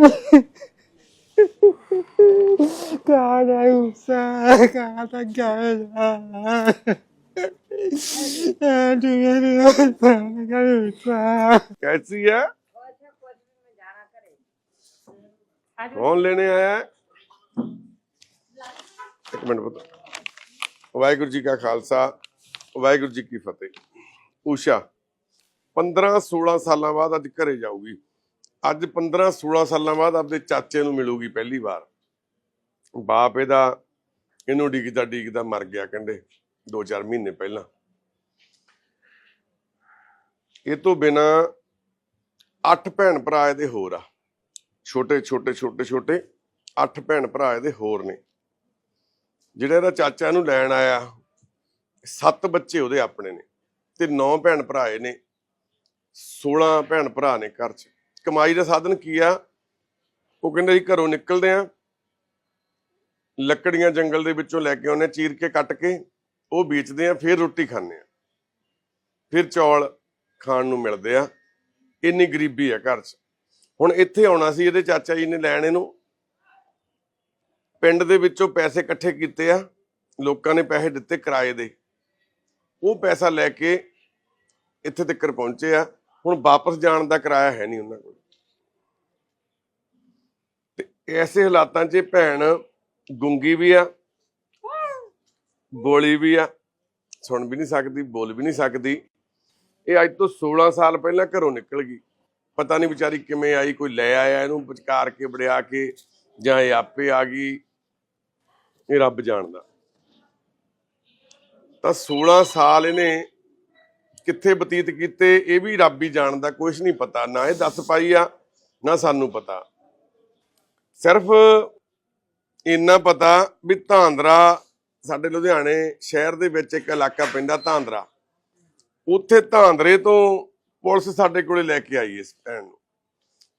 Cara, usa, cara, cara. Tu मेरी cara, usa. कैसी है कौन लेने आया है ਇੱਕ ਮਿੰਟ ਪੁੱਤ ਵਾਹਿਗੁਰੂ ਜੀ ਕਾ ਖਾਲਸਾ ਵਾਹਿਗੁਰੂ ਜੀ ਕੀ ਫਤਿਹ ਊਸ਼ਾ 15 16 ਸਾਲਾਂ ਬਾਅਦ ਅੱਜ ਘਰੇ ਜਾਊਗੀ ਅੱਜ 15 16 ਸਾਲਾਂ ਬਾਅਦ ਆਪਦੇ ਚਾਚੇ ਨੂੰ ਮਿਲੂਗੀ ਪਹਿਲੀ ਵਾਰ। ਬਾਪ ਇਹਦਾ ਇਹਨੂੰ ਡਿੱਗਦਾ ਡੀਕਦਾ ਮਰ ਗਿਆ ਕਹਿੰਦੇ 2-4 ਮਹੀਨੇ ਪਹਿਲਾਂ। ਇਹ ਤੋਂ ਬਿਨਾ ਅੱਠ ਭੈਣ ਭਰਾ ਇਹਦੇ ਹੋਰ ਆ। ਛੋਟੇ ਛੋਟੇ ਛੋਟੇ ਛੋਟੇ ਅੱਠ ਭੈਣ ਭਰਾ ਇਹਦੇ ਹੋਰ ਨੇ। ਜਿਹੜਾ ਇਹਦਾ ਚਾਚਾ ਇਹਨੂੰ ਲੈਣ ਆਇਆ, ਸੱਤ ਬੱਚੇ ਉਹਦੇ ਆਪਣੇ ਨੇ ਤੇ ਨੌ ਭੈਣ ਭਰਾ ਇਹ ਨੇ 16 ਭੈਣ ਭਰਾ ਨੇ ਘਰ 'ਚ। ਕਮਾਈ ਦਾ ਸਾਧਨ ਕੀ ਆ? ਉਹ ਕਹਿੰਦੇ ਜੀ ਘਰੋਂ ਨਿਕਲਦੇ ਆ ਲੱਕੜੀਆਂ ਜੰਗਲ ਦੇ ਵਿੱਚੋਂ ਲੈ ਕੇ ਆਉਂਦੇ ਹਾਂ, ਚੀਰ ਕੇ ਕੱਟ ਕੇ ਉਹ ਵੇਚਦੇ ਆ ਫਿਰ ਰੋਟੀ ਖਾਂਦੇ ਆ। ਫਿਰ ਚੌਲ ਖਾਣ ਨੂੰ ਮਿਲਦੇ ਆ। ਇੰਨੀ ਗਰੀਬੀ ਆ ਘਰ 'ਚ। ਹੁਣ ਇੱਥੇ ਆਉਣਾ ਸੀ ਇਹਦੇ ਚਾਚਾ ਜੀ ਨੇ ਲੈਣ ਇਹਨੂੰ। ਪਿੰਡ ਦੇ ਵਿੱਚੋਂ ਪੈਸੇ ਇਕੱਠੇ ਕੀਤੇ ਆ ਲੋਕਾਂ ਨੇ ਪੈਸੇ ਦਿੱਤੇ ਕਿਰਾਏ ਦੇ। ਉਹ ਪੈਸਾ ਲੈ ਕੇ ਇੱਥੇ ਤੱਕ ਪਹੁੰਚੇ ਆ। ਹੁਣ ਵਾਪਸ ਜਾਣ ਦਾ ਕਿਰਾਇਆ ਹੈ ਨਹੀਂ ਉਹਨਾਂ ਕੋਲ। ਤੇ ਐਸੇ ਹਾਲਾਤਾਂ 'ਚ ਭੈਣ ਗੁੰਗੀ ਵੀ ਆ, ਬੋਲੀ ਵੀ ਆ, ਸੁਣ ਵੀ ਨਹੀਂ ਸਕਦੀ, ਬੋਲ ਵੀ ਨਹੀਂ ਸਕਦੀ। ਇਹ ਅੱਜ ਤੋਂ 16 ਸਾਲ ਪਹਿਲਾਂ ਘਰੋਂ ਨਿਕਲ ਗਈ। ਪਤਾ ਨਹੀਂ ਵਿਚਾਰੀ ਕਿਵੇਂ ਆਈ, ਕੋਈ ਲੈ ਆਇਆ ਇਹਨੂੰ ਵਿਚਕਾਰ ਕੇ, ਵੜਿਆ ਕੇ, ਜਾਂ ਇਹ ਆਪੇ ਆ ਗਈ, ਇਹ ਰੱਬ ਜਾਣਦਾ। ਤਾਂ 16 ਸਾਲ ਇਹਨੇ ਕਿੱਥੇ ਬਤੀਤ ਕੀਤੇ, ਇਹ ਵੀ ਰੱਬ ਹੀ ਜਾਣਦਾ ਕੁਝ ਨਹੀਂ ਪਤਾ, ਨਾ ਇਹ ਦੱਸ ਪਾਈ ਆ, ਨਾ ਸਾਨੂੰ ਪਤਾ। ਸਿਰਫ ਇੰਨਾ ਪਤਾ ਵੀ ਧਾਂਦਰਾ, ਸਾਡੇ ਲੁਧਿਆਣੇ ਸ਼ਹਿਰ ਦੇ ਵਿੱਚ ਇੱਕ ਇਲਾਕਾ ਪੈਂਦਾ ਧਾਂਦਰਾ। ਉੱਥੇ ਧਾਂਦਰੇ ਤੋਂ ਪੁਲਿਸ ਸਾਡੇ ਕੋਲੇ ਲੈ ਕੇ ਆਈ ਇਸ ਭੈਣ ਨੂੰ।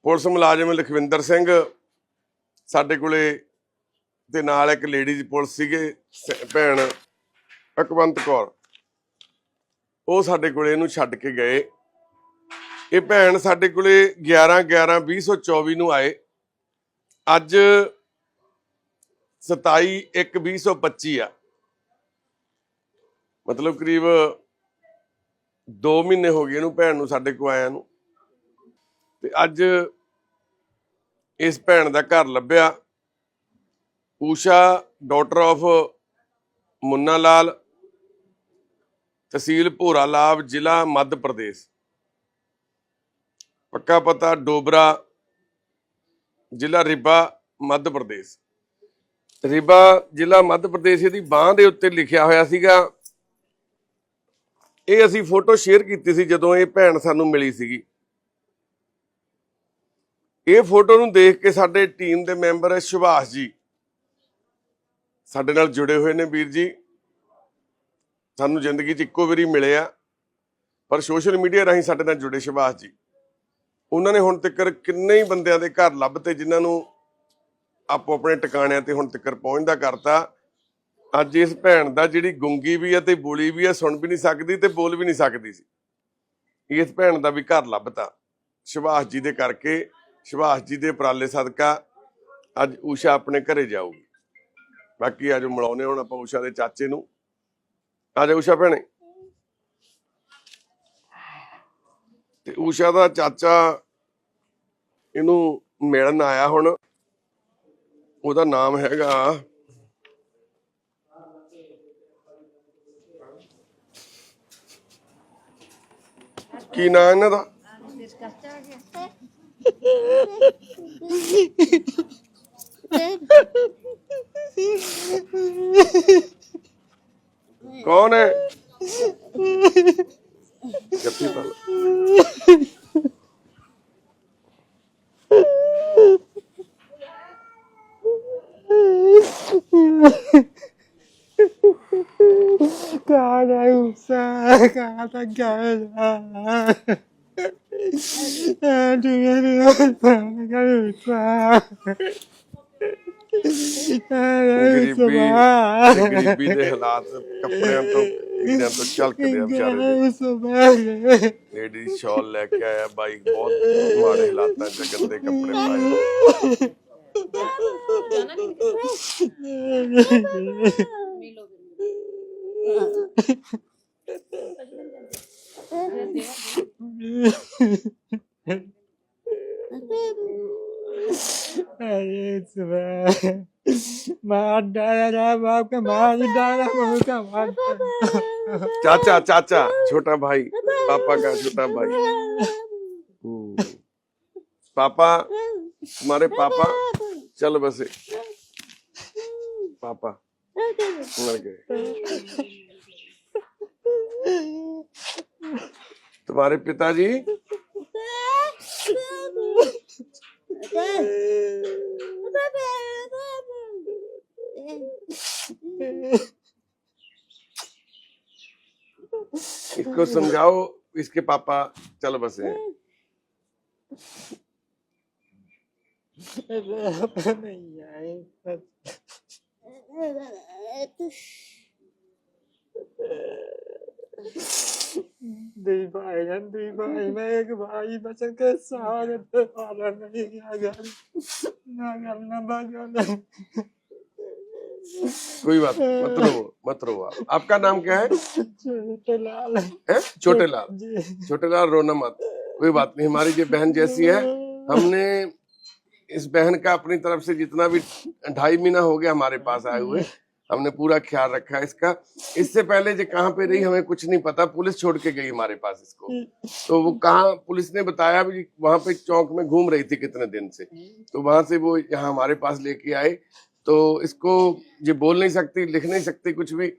ਪੁਲਿਸ ਮੁਲਾਜ਼ਮ ਲਖਵਿੰਦਰ ਸਿੰਘ ਸਾਡੇ ਕੋਲੇ ਤੇ ਨਾਲ ਇੱਕ ਲੇਡੀਜ਼ ਪੁਲਿਸ ਸੀਗੇ ਭੈਣ ਅਕਵੰਤ ਕੌਰ। ਉਹ ਸਾਡੇ ਕੋਲੇ ਇਹਨੂੰ ਛੱਡ ਕੇ ਗਏ। ਇਹ ਭੈਣ ਸਾਡੇ ਕੋਲੇ 11 11 2024 ਨੂੰ ਆਏ। ਅੱਜ 27 1 2025 ਆ। ਮਤਲਬ ਕਰੀਬ 2 ਮਹੀਨੇ ਹੋ ਗਏ ਇਹਨੂੰ ਭੈਣ ਨੂੰ ਸਾਡੇ ਕੋ ਆਇਆ ਨੂੰ। ਤੇ ਅੱਜ ਇਸ ਭੈਣ ਦਾ ਘਰ ਲੱਭਿਆ। ਊਸ਼ਾ ਡਾਟਰ ਆਫ ਮੁੰਨਾ ਲਾਲ ਤਹਿਸੀਲ ਭੋਰਾ ਲਾਭ ਜ਼ਿਲ੍ਹਾ ਮੱਧ ਪ੍ਰਦੇਸ਼। ਪੱਕਾ ਪਤਾ, ਡੋਬਰਾ, ਜ਼ਿਲ੍ਹਾ ਰਿਬਾ, ਮੱਧ ਪ੍ਰਦੇਸ਼। ਰਿਬਾ, ਜ਼ਿਲ੍ਹਾ ਮੱਧ ਪ੍ਰਦੇਸ਼, ਇਹਦੀ ਬਾਹ ਦੇ ਉੱਤੇ ਲਿਖਿਆ ਹੋਇਆ ਸੀਗਾ। ਇਹ ਅਸੀਂ ਫੋਟੋ ਸ਼ੇਅਰ ਕੀਤੀ ਸੀ ਜਦੋਂ ਇਹ ਭੈਣ ਸਾਨੂੰ ਮਿਲੀ ਸੀਗੀ। ਇਹ ਫੋਟੋ ਨੂੰ ਦੇਖ ਕੇ ਸਾਡੇ ਟੀਮ ਦੇ ਮੈਂਬਰ ਸੁਭਾਸ਼ ਜੀ ਸਾਡੇ ਨਾਲ ਜੁੜੇ ਹੋਏ ਨੇ ਵੀਰ ਜੀ। ਸਾਨੂੰ ਜ਼ਿੰਦਗੀ 'ਚ ਇੱਕੋ ਵਾਰੀ ਮਿਲੇ ਆ ਪਰ ਸੋਸ਼ਲ ਮੀਡੀਆ ਰਾਹੀਂ ਸਾਡੇ ਨਾਲ ਜੁੜੇ ਸੁਭਾਸ਼ ਜੀ। ਉਹਨਾਂ ਨੇ ਹੁਣ ਤੱਕ ਕਿੰਨੇ ਹੀ ਬੰਦਿਆਂ ਦੇ ਘਰ ਲੱਭਤੇ ਜਿਨ੍ਹਾਂ ਨੂੰ ਆਪੋ ਆਪਣੇ ਟਿਕਾਣਿਆਂ ਤੇ ਹੁਣ ਤੱਕ ਪਹੁੰਚਦਾ ਕਰਤਾ। ਅੱਜ ਇਸ ਭੈਣ ਦਾ ਜਿਹੜੀ ਗੁੰਗੀ ਵੀ ਹੈ ਤੇ ਬੋਲੀ ਵੀ ਹੈ ਸੁਣ ਵੀ ਨਹੀਂ ਸਕਦੀ ਤੇ ਬੋਲ ਵੀ ਨਹੀਂ ਸਕਦੀ ਸੀ। ਇਸ ਭੈਣ ਦਾ ਵੀ ਘਰ ਲੱਭਤਾ। ਸੁਭਾਸ਼ ਜੀ ਦੇ ਕਰਕੇ ਸੁਭਾਸ਼ ਜੀ ਦੇ ਉਪਰਾਲੇ ਸਦਕਾ ਅੱਜ ਊਸ਼ਾ ਆਪਣੇ ਘਰੇ ਜਾਊਗੀ। ਬਾਕੀ ਅੱਜ ਮਿਲਾਉਨੇ ਹੁਣ ਆਪਾਂ ਊਸ਼ਾ ਦੇ ਚਾਚੇ ਨੂੰ। ਆ ਜਾ ਊਸ਼ਾ ਭੈਣੇ। ਤੇ ਊਸ਼ਾ ਦਾ ਚਾਚਾ ਇਹਨੂੰ ਮਿਲਣ ਆਇਆ ਹੁਣ। ਉਹਦਾ ਨਾਮ ਹੈਗਾ ਕੀ ਨਾਂ ਇਹਨਾਂ ਦਾ? ਕੌਣ ਹੈ ਜੱਫੀ ਪਾ ਕਾਹਦਾ ਉਸਾ ਕਾਹਦਾ ਕਾਹਦਾ ਆ ਤੂੰ ਮੇਰੇ ਨਾਲ ਸਾਹ ਕਰ ਉਸਾ ਗਰੀਬੀ ਤੇ ਗਰੀਬੀ ਦੇ ਹਾਲਾਤ ਕੱਪੜਿਆਂ ਤੋਂ ਇਹਨਾਂ ਤੋਂ ਝਲਕਦੇ ਆ ਵਿਚਾਰੇ ਦੇ। ਗਏ ਸਵੇਰੇ ਲੇਡੀ ਸ਼ਾਲ ਲੈ ਕੇ ਆਇਆ, ਬਾਈ ਬਹੁਤ ਮਾੜੇ ਹਾਲਾਤਾਂ 'ਚ ਗੰਦੇ ਕੱਪੜੇ ਪਾਏ। ਮਿਲੋ चाचा चाचा, छोटा भाई, पापा का छोटा भाई। पापा, तुम्हारे पापा, चल बसे पापा, मर तुम्हारे पिताजी इसको समझाओ, इसके पापा, चल बसे। भाई हैं भाई एक भाई, बचन के सहारे नहीं गया घर ना घर ना बगल कोई बात मत रो मत रो आप। आपका नाम क्या है? छोटे लाल हैं? छोटे लाल छोटे लाल रोना मत। कोई बात नहीं हमारी जो बहन जैसी है हमने इस बहन का अपनी तरफ़ से जितना भी ढाई महीना हो गया हमारे पास आए हुए हमने पूरा ख्याल रखा है इसका। इससे पहले जो कहाँ पे रही हमें कुछ नहीं पता पुलिस छोड़ के गई हमारे पास इसको। तो वो कहाँ पुलिस ने बताया भी वहाँ पे चौक में घूम रही थी कितने दिन से। तो वहाँ से वो यहाँ हमारे पास लेके आए तो इसको ये बोल नहीं सकती लिख नहीं सकती कुछ भी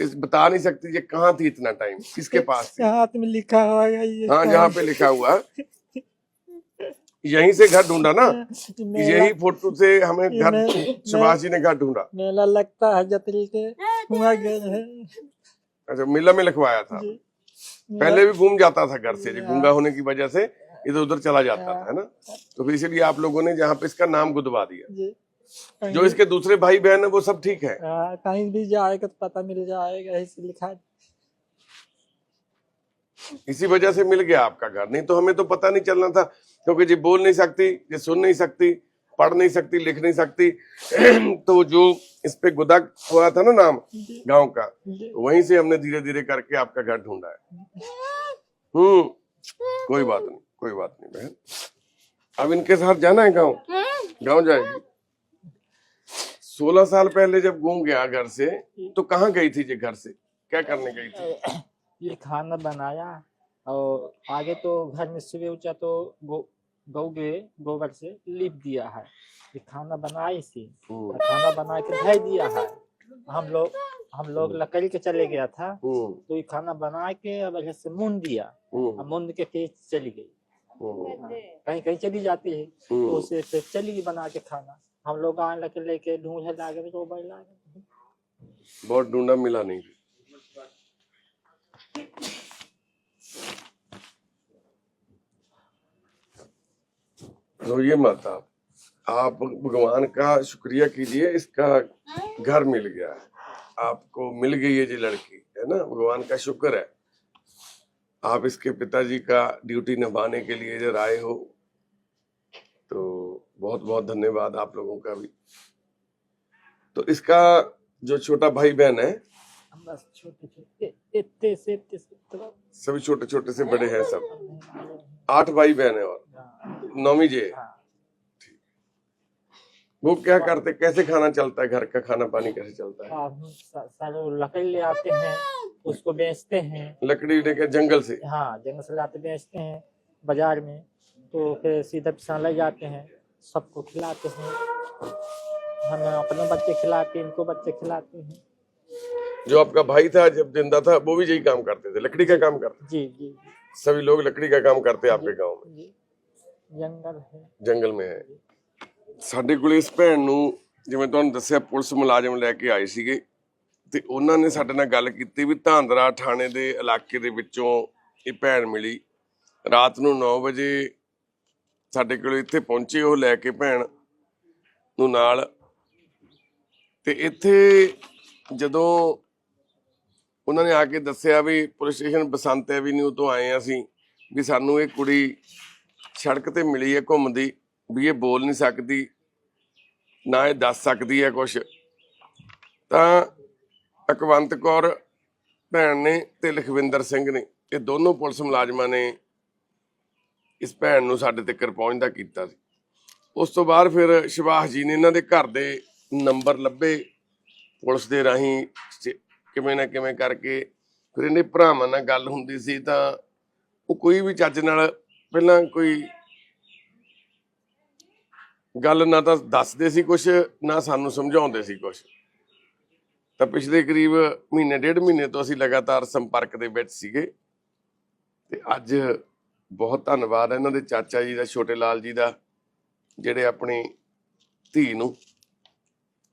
इस बता नहीं सकती ये कहाँ थी इतना टाइम किसके पास हाथ में लिखा हुआ है ये हाँ जहाँ पे लिखा हुआ। यहीं से घर ढूंढा ना? यही फ़ोटो से हमें घर सुभाष जी ने घर ढूंढा। मेला लगता है जतरी के हुआ गए अच्छा मेला में लिखवाया था। पहले भी घूम जाता था घर से गूँगा होने की वजह से इधर उधर चला जाता था है ना? तो फिर इसलिए आप लोगों ने जहाँ पे इसका नाम गुदवा दिया। जी इसके दूसरे भाई बहन है वो सब ठीक है? हाँ, कहीं भी जाएगा तो पता मिल जाएगा ऐसे लिखा इसी वजह से मिल गया आपका घर। नहीं तो हमें तो पता नहीं चलना था क्योंकि जी बोल नहीं सकती ये सुन नहीं सकती पढ़ नहीं सकती लिख नहीं सकती। तो जो इस पे गुदा हुआ था ना नाम गाँव का जी। वहीं से हमने धीरे धीरे करके आपका घर ढूंढा है। हम्म कोई बात नहीं कोई बात नहीं बहन। अब इनके साथ जाना है गाँव? गाँव जाएगी? सोलह साल पहले जब घूम गया घर से तो कहाँ गई थी ये घर से? क्या करने गई थी? ये खाना बनाया और आगे तो घर में सुबह उठा तो गौ गौ के गोबर से लिप दिया है। ये खाना बनाई थी। खाना बना के धै दिया है। हम लोग हम लोग लकड़ी के चले गया था। तो ये खाना बना के अब से मून दिया। हम्म, के फिर चली गई। कहीं कहीं चली जाती है। तो। उसे फिर चली गई बना के खाना। हम लोग लगे लेके ढूंढे लागे तो लागे बहुत ढूंढा मिला नहीं। रोइए मत आप। भगवान का शुक्रिया कीजिए, इसका घर मिल गया है। आपको मिल गई है जी लड़की, है ना? भगवान का शुक्र है। आप इसके पिताजी का ड्यूटी निभाने के लिए इधर आए हो तो बहुत बहुत धन्यवाद आप लोगों का भी। तो इसका जो छोटा भाई बहन है सभी छोटे छोटे से बड़े हैं सब। आठ भाई बहन है। और हाँ, नौमी जे। हाँ। वो क्या करते कैसे खाना चलता है? घर का खाना पानी कैसे चलता है? स- लकड़ी ले आते हैं उसको बेचते हैं। लकड़ी लेकर जंगल से? हाँ जंगल से लाते बेचते हैं बाज़ार में। तो फिर सीधा पिसान ले जाते हैं। सबको खिलाते हैं हम अपने बच्चे खिलाते हैं इनको बच्चे खिलाते हैं जो आपका भाई था जब जिंदा था वो भी यही काम करते थे लकड़ी का काम करते जी जी थे। सभी लोग लकड़ी का काम करते हैं आपके गांव में जी जंगल है ਜੰਗਲ में ਹੈ ਸਾਡੇ ਕੋਲ ਇਸ ਭੈਣ ਨੂੰ ਜਿਵੇਂ ਤੁਹਾਨੂੰ ਦੱਸਿਆ ਪੁਲਿਸ ਮੁਲਾਜ਼ਮ ਲੈ ਕੇ ਆਏ ਸੀਗੇ ਤੇ ਉਹਨਾਂ ਨੇ ਸਾਡੇ ਨਾਲ ਗੱਲ ਕੀਤੀ ਵੀ ਧਾਂਦਰਾ ਥਾਣੇ ਦੇ ਇਲਾਕੇ ਦੇ ਵਿੱਚੋਂ ਇਹ ਭੈਣ ਮਿਲੀ ਰਾਤ ਨੂੰ 9 ਵਜੇ ਸਾਡੇ ਕੋਲ ਇੱਥੇ ਪਹੁੰਚੇ ਉਹ ਲੈ ਕੇ ਭੈਣ ਨੂੰ ਨਾਲ। ਤੇ ਇੱਥੇ ਜਦੋਂ ਉਹਨਾਂ ਨੇ ਆ ਕੇ ਦੱਸਿਆ ਵੀ ਪੁਲਿਸ ਸਟੇਸ਼ਨ ਬਸੰਤ ਐਵੀਨਿਊ ਤੋਂ ਆਏ ਹਾਂ ਅਸੀਂ, ਵੀ ਸਾਨੂੰ ਇਹ ਕੁੜੀ ਸੜਕ ਤੇ ਮਿਲੀ ਹੈ ਘੁੰਮਦੀ, ਵੀ ਇਹ ਬੋਲ ਨਹੀਂ ਸਕਦੀ, ਨਾ ਇਹ ਦੱਸ ਸਕਦੀ ਹੈ ਕੁਝ ਤਾਂ ਅਕਵੰਤ ਕੌਰ ਭੈਣ ਨੇ ਤੇ ਲਖਵਿੰਦਰ ਸਿੰਘ ਨੇ, ਇਹ ਦੋਨੋਂ ਪੁਲਿਸ ਮੁਲਾਜ਼ਮਾਂ ਨੇ ਇਸ ਭੈਣ ਨੂੰ ਸਾਡੇ ਤੱਕ ਪਹੁੰਚਦਾ ਕੀਤਾ ਸੀ। ਉਸ ਤੋਂ ਬਾਅਦ ਫਿਰ ਸ਼ਿਵਾਸ ਜੀ ਨੇ ਇਹਨਾਂ ਦੇ ਘਰ ਦੇ ਨੰਬਰ ਲੱਭੇ, ਪੁਲਿਸ ਦੇ ਰਾਹੀਂ ਕਿਵੇਂ ਨਾ ਕਿਵੇਂ ਕਰਕੇ ਫਿਰ ਇਹਨੇ ਭਰਾਵਾਂ ਨਾਲ ਗੱਲ ਹੁੰਦੀ ਸੀ ਤਾਂ ਉਹ ਕੋਈ ਵੀ ਚੱਜ ਨਾਲ ਪਹਿਲਾਂ ਕੋਈ ਗੱਲ ਨਾ ਤਾਂ ਦੱਸਦੇ ਸੀ ਕੁਝ ਨਾ ਸਾਨੂੰ ਸਮਝਾਉਂਦੇ ਸੀ ਕੁਝ ਤਾਂ ਪਿਛਲੇ ਕਰੀਬ ਮਹੀਨੇ, ਡੇਢ ਮਹੀਨੇ ਤੋਂ ਅਸੀਂ ਲਗਾਤਾਰ ਸੰਪਰਕ ਦੇ ਵਿੱਚ ਸੀਗੇ। ਤੇ ਅੱਜ ਬਹੁਤ ਧੰਨਵਾਦ ਇਹਨਾਂ ਦੇ ਚਾਚਾ ਜੀ ਦਾ, ਛੋਟੇ ਲਾਲ ਜੀ ਦਾ, ਜਿਹੜੇ ਆਪਣੀ ਧੀ ਨੂੰ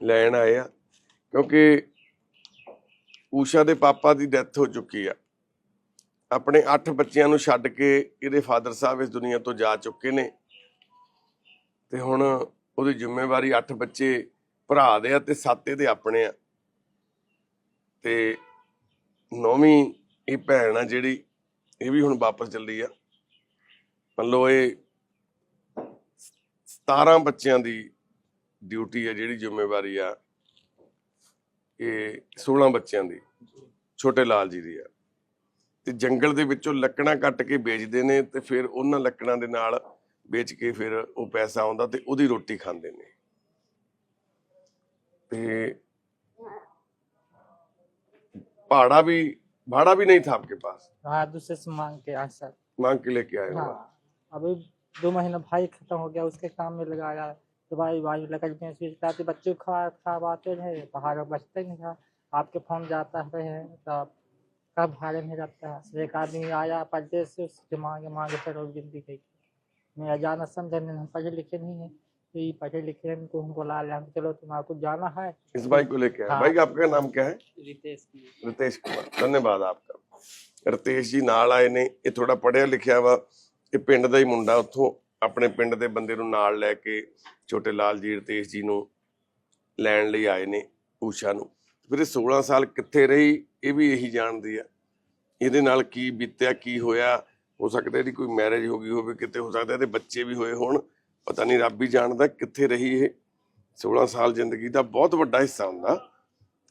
ਲੈਣ ਆਏ ਆ। ਕਿਉਂਕਿ ਊਸ਼ਾ ਦੇ ਪਾਪਾ ਦੀ ਡੈਥ ਹੋ ਚੁੱਕੀ ਆ। ਆਪਣੇ 8 ਬੱਚਿਆਂ ਨੂੰ ਛੱਡ ਕੇ ਇਹਦੇ ਫਾਦਰ ਸਾਹਿਬ ਇਸ ਦੁਨੀਆ ਤੋਂ ਜਾ ਚੁੱਕੇ ਨੇ। ਤੇ ਹੁਣ ਉਹਦੀ ਜ਼ਿੰਮੇਵਾਰੀ 8 ਬੱਚੇ ਭਰਾ ਦੇ ਆ ਤੇ 7 ਇਹਦੇ ਆਪਣੇ ਆ। ਤੇ ਨੌਵੀਂ ਇਹ ਭੈਣ ਆ ਜਿਹੜੀ, ਇਹ ਵੀ ਹੁਣ ਵਾਪਸ ਚੱਲੀ ਆ। ਮੰਨ ਲਓ ਇਹ 17 ਬੱਚਿਆਂ ਦੀ ਡਿਊਟੀ ਹੈ ਜਿਹੜੀ ਜ਼ਿੰਮੇਵਾਰੀ ਆ ਇਹ 16 ਬੱਚਿਆਂ ਦੀ ਛੋਟੇ ਲਾਲ ਜੀ ਦੀ ਆ ਤੇ ਜੰਗਲ ਦੇ ਵਿੱਚੋਂ ਲੱਕੜਾਂ ਕੱਟ ਕੇ ਵੇਚਦੇ ਨੇ ਤੇ ਫਿਰ ਉਹਨਾਂ ਲੱਕੜਾਂ ਦੇ ਨਾਲ ਵੇਚ ਕੇ ਫਿਰ ਉਹ ਪੈਸਾ ਆਉਂਦਾ ਤੇ ਉਹਦੀ ਰੋਟੀ ਖਾਂਦੇ ਨੇ ਤੇ भाड़ा भी भाड़ा भी नहीं था आपके पास हाँ दूसरे से मांग के आए सर मांग के लेके आए हो हाँ अभी दो महीना भाई खत्म हो गया उसके काम में लगाया। तो भाई भाई लगा में स्विच लाते बच्चे खा खा पाते हैं बाहर बचते नहीं था आपके फ़ोन जाता है तो कब भाड़े में रहता है। एक आदमी आया परदेश से उसके माँ के माँ के सर और ज़िंदगी गई। मेरा जाना समझे नहीं हम पढ़े लिखे नहीं है। तो ये पढ़े लिखे हमको हम बुला लिया चलो तुम्हारे को जाना है। इस भाई को लेके हाँ। भाई आपका नाम क्या है? रितेश रितेश कुमार। धन्यवाद आपका। रितेश जी नाल आए ने ये थोड़ा पढ़िया लिखा हुआ ਇਹ ਪਿੰਡ ਦਾ ਹੀ ਮੁੰਡਾ ਉੱਥੋਂ ਆਪਣੇ ਪਿੰਡ ਦੇ ਬੰਦੇ ਨੂੰ ਨਾਲ ਲੈ ਕੇ ਛੋਟੇ ਲਾਲ ਜੀ ਰਤੇਸ ਜੀ ਨੂੰ ਲੈਣ ਲਈ ਆਏ ਨੇ ਊਸ਼ਾ ਨੂੰ। ਫਿਰ ਇਹ 16 ਸਾਲ ਕਿੱਥੇ ਰਹੀ, ਇਹ ਵੀ ਇਹੀ ਜਾਣਦੀ ਆ। ਇਹਦੇ ਨਾਲ ਕੀ ਬੀਤਿਆ, ਕੀ ਹੋਇਆ? ਹੋ ਸਕਦਾ ਇਹਦੀ ਕੋਈ ਮੈਰਿਜ ਹੋ ਗਈ ਹੋਵੇ, ਕਿਤੇ ਹੋ ਸਕਦਾ ਇਹਦੇ ਬੱਚੇ ਵੀ ਹੋਏ ਹੋਣ। ਪਤਾ ਨਹੀਂ ਰੱਬ ਹੀ ਜਾਣਦਾ ਕਿੱਥੇ ਰਹੀ ਇਹ। 16 ਸਾਲ ਜ਼ਿੰਦਗੀ ਦਾ ਬਹੁਤ ਵੱਡਾ ਹਿੱਸਾ ਹੁੰਦਾ।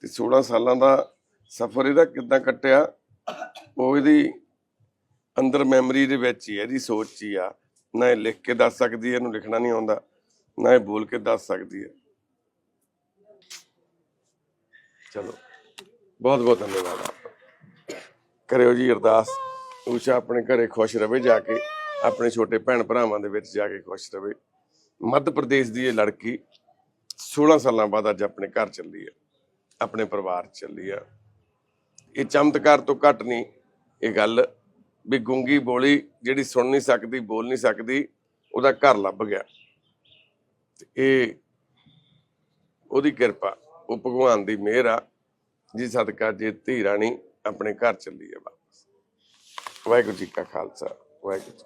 ਤੇ 16 ਸਾਲਾਂ ਦਾ ਸਫ਼ਰ ਇਹਦਾ ਕਿੱਦਾਂ ਕੱਟਿਆ, ਉਹ ਇਹਦੀ ਅੰਦਰ ਮੈਮਰੀ ਦੇ ਵਿੱਚ ਹੀ ਹੈ ਇਹਦੀ ਸੋਚ 'ਚ ਹੀ ਆ। ਨਾ ਇਹ ਲਿਖ ਕੇ ਦੱਸ ਸਕਦੀ ਹੈ, ਇਹਨੂੰ ਲਿਖਣਾ ਨਹੀਂ ਆਉਂਦਾ। ਨਾ ਇਹ ਬੋਲ ਕੇ ਦੱਸ ਸਕਦੀ ਹੈ। ਚਲੋ, ਬਹੁਤ ਬਹੁਤ ਧੰਨਵਾਦ ਆਪਕਾ ਕਰਿਓ ਜੀ ਅਰਦਾਸ। ਊਸ਼ਾ ਆਪਣੇ ਘਰੇ ਖੁਸ਼ ਰਵੇ ਜਾ ਕੇ, ਆਪਣੇ ਛੋਟੇ ਭੈਣ ਭਰਾਵਾਂ ਦੇ ਵਿੱਚ ਜਾ ਕੇ ਖੁਸ਼ ਰਵੇ। ਮੱਧ ਪ੍ਰਦੇਸ਼ ਦੀ ਇਹ ਲੜਕੀ 16 ਸਾਲਾਂ ਬਾਅਦ ਅੱਜ ਆਪਣੇ ਘਰ ਚੱਲੀ ਹੈ ਆਪਣੇ ਪਰਿਵਾਰ 'ਚ ਚੱਲੀ ਆ। ਇਹ ਚਮਤਕਾਰ ਤੋਂ ਘੱਟ ਨਹੀਂ, ਇਹ ਗੱਲ ਵੀ ਗੁੰਗੀ ਬੋਲੀ ਜਿਹੜੀ ਸੁਣ ਨਹੀਂ ਸਕਦੀ, ਬੋਲ ਨਹੀਂ ਸਕਦੀ, ਉਹਦਾ ਘਰ ਲੱਭ ਗਿਆ। ਇਹ ਉਹਦੀ ਕਿਰਪਾ, ਉਹ ਭਗਵਾਨ ਦੀ ਮਿਹਰ ਆ, ਜੀ ਸਦਕਾ ਜੇ ਧੀ ਰਾਣੀ ਆਪਣੇ ਘਰ ਚੱਲੀ ਹੈ ਵਾਪਸ। ਵਾਹਿਗੁਰੂ ਜੀ ਕਾ ਖਾਲਸਾ, ਵਾਹਿਗੁਰੂ ਜੀ